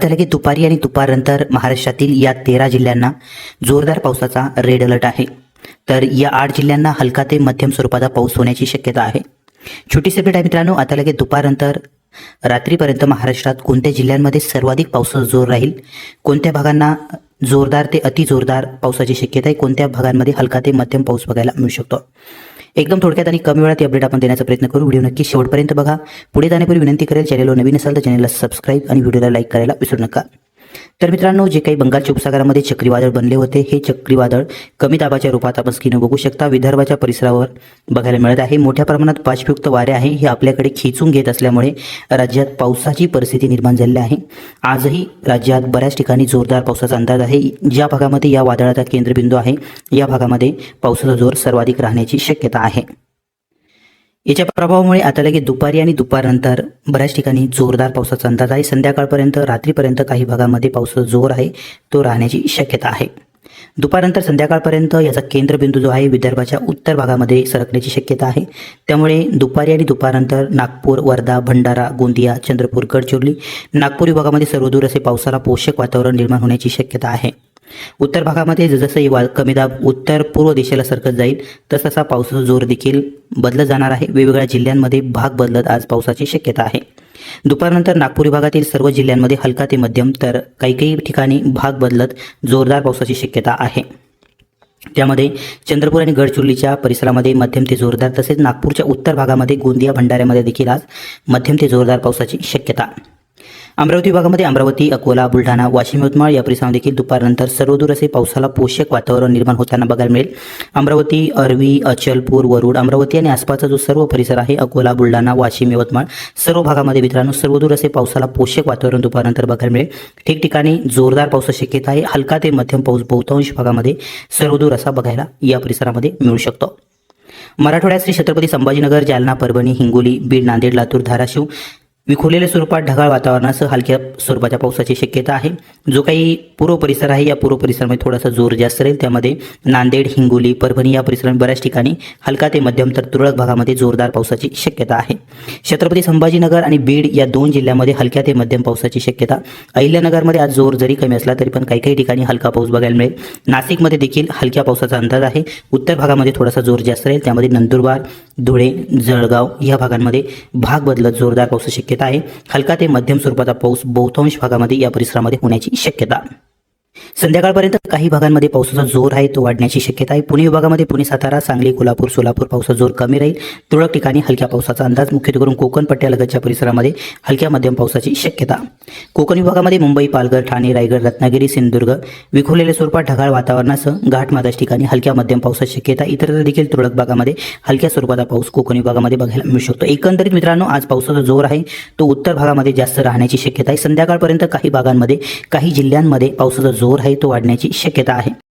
आता लगेच दुपारी आणि दुपारनंतर महाराष्ट्रातील या तेरा जिल्ह्यांना जोरदार पावसाचा रेड अलर्ट आहे. तर या आठ जिल्ह्यांना हलका ते मध्यम स्वरूपाचा पाऊस होण्याची शक्यता आहे. छोटी अपडेट आहे मित्रांनो आता लगेच दुपारनंतर रात्रीपर्यंत महाराष्ट्रात कोणत्या जिल्ह्यांमध्ये सर्वाधिक पावसाचा जोर राहील कोणत्या भागांना जोरदार ते अति जोरदार पावसाची शक्यता आहे कोणत्या भागांमध्ये हलका ते मध्यम पाऊस बघायला मिळू शकतो? एकदम थोडक्यात आणि कमी वेळात अपडेट आपण देण्याचा प्रयत्न करू. व्हिडिओ नक्की शेवटपर्यंत बघा. पुढे जाण्यापूर्वी विनंती करेल चॅनलवर नवीन असाल तर चॅनलला सबस्क्राईब आणि व्हिडिओला लाईक करायला विसरू नका. तर मित्रांनो जे काही बंगालच्या उपसागरामध्ये चक्रीवादळ बनले होते हे चक्रीवादळ कमी दाबाच्या रूपात आपण स्क्रीनवर बघू शकता. विदर्भाच्या परिसरावर बघायला मिळत आहे. मोठ्या प्रमाणात पाचयुक्त वारे आहे. हे आपल्याकडे खेचून घेत असल्यामुळे राज्यात पावसाची परिस्थिती निर्माण झालेली आहे. आजही राज्यात बऱ्याच ठिकाणी जोरदार पावसाचा अंदाज आहे. ज्या भागामध्ये या वादळाचा केंद्रबिंदू आहे या भागामध्ये पावसाचा जोर सर्वाधिक राहण्याची शक्यता आहे. याच्या प्रभावामुळे आता लगेच दुपारी आणि दुपारनंतर बऱ्याच ठिकाणी जोरदार पावसाचा अंदाज आहे. संध्याकाळपर्यंत रात्रीपर्यंत काही भागामध्ये पावसाचा जोर आहे तो राहण्याची शक्यता आहे. दुपारनंतर संध्याकाळपर्यंत याचा केंद्रबिंदू जो आहे विदर्भाच्या उत्तर भागामध्ये सरकण्याची शक्यता आहे. त्यामुळे दुपारी आणि दुपारनंतर नागपूर वर्धा भंडारा गोंदिया चंद्रपूर गडचिरोली नागपूर विभागामध्ये सर्वदूर असे पावसाला पोषक वातावरण निर्माण होण्याची शक्यता आहे. उत्तर भागामध्ये जसं हे वा कमी दाब उत्तर पूर्व दिशेला सरकत जाईल तसतसा पावसाचा जोर देखील बदलत जाणार आहे. वेगवेगळ्या जिल्ह्यांमध्ये भाग बदलत आज पावसाची शक्यता आहे. दुपारनंतर नागपूर विभागातील सर्व जिल्ह्यांमध्ये हलका ते मध्यम तर काही काही ठिकाणी भाग बदलत जोरदार पावसाची शक्यता आहे. त्यामध्ये चंद्रपूर आणि गडचिरोलीच्या परिसरामध्ये मध्यम ते जोरदार तसेच नागपूरच्या उत्तर भागामध्ये गोंदिया भंडाऱ्यामध्ये देखील आज मध्यम ते जोरदार पावसाची शक्यता. अमरावती विभागामध्ये अमरावती अकोला बुलढाणा वाशिम यवतमाळ या परिसरामध्ये देखील दुपारनंतर सर्वदूर असे पावसाला पोषक वातावरण निर्माण होताना बघायला मिळेल. अमरावती अरवी अचलपूर वरुड अमरावती आणि आसपासचा जो सर्व परिसर आहे अकोला बुलढाणा वाशिम यवतमाळ सर्व भागामध्ये मित्रांनो सर्वदूर असे पावसाला पोषक वातावरण दुपारनंतर बघायला मिळेल. ठिकठिकाणी जोरदार पावसाची शक्यता आहे. हलका ते मध्यम पाऊस बहुतांश भागामध्ये सर्वदूर असा बघायला या परिसरामध्ये मिळू शकतो. मराठवाड्यात श्री छत्रपती संभाजीनगर जालना परभणी हिंगोली बीड नांदेड लातूर धाराशिव विखुरलेल्या स्वरूपात ढगाळ वातावरणासह हलक्या स्वरूपाच्या पावसाची शक्यता आहे. जो काही पूर्व परिसर आहे. या पूर्व परिसरामध्ये थोडासा जोर जास्त राहील. त्यामध्ये नांदेड हिंगोली परभणी या परिसरामध्ये बऱ्याच ठिकाणी हलका ते मध्यम तर तुरळक भागामध्ये जोरदार पावसाची शक्यता आहे. छत्रपती संभाजीनगर आणि बीड या दोन जिल्ह्यामध्ये हलक्या ते मध्यम पावसाची शक्यता. अहिल्यानगरमध्ये आज जोर जरी कमी असला तरी पण काही काही ठिकाणी हलका पाऊस बघायला मिळेल. नाशिकमध्ये देखील हलक्या पावसाचा अंदाज आहे. उत्तर भागामध्ये थोडासा जोर जास्त राहील. त्यामध्ये नंदुरबार धुळे जळगाव या भागांमध्ये भाग बदलत जोरदार पावसाची शक्यता आहे. हलका ते मध्यम स्वरूपाचा पाऊस बहुतांश भागामध्ये या परिसरामध्ये होण्याची शक्यता. संध्याकाळपर्यंत काही भागांमध्ये पावसाचा जोर आहे तो वाढण्याची शक्यता आहे. पुणे विभागामध्ये पुणे सातारा सांगली कोल्हापूर सोलापूर पावसाचा जोर कमी राहील. तुरळक ठिकाणी हलक्या पावसाचा अंदाज. मुख्यत्वे करून कोकण पट्ट्यालगतच्या परिसरामध्ये हलक्या मध्यम पावसाची शक्यता. कोकण विभागामध्ये मुंबई पालघर ठाणे रायगड रत्नागिरी सिंधुदुर्ग विखुरलेल्या स्वरूपात ढगाळ वातावरणासह घाटमादाच ठिकाणी हलक्या मध्यम पावसाची शक्यता. इतर देखील तुरळक भागामध्ये हलक्या स्वरूपाचा पाऊस कोकण विभागामध्ये बघायला मिळू शकतो. एकंदरीत मित्रांनो आज पावसाचा जोर आहे. तो उत्तर भागामध्ये जास्त राहण्याची शक्यता आहे. संध्याकाळपर्यंत काही भागांमध्ये काही जिल्ह्यांमध्ये पावसाचा जोर जोर आहे तो वाढण्याची शक्यता आहे.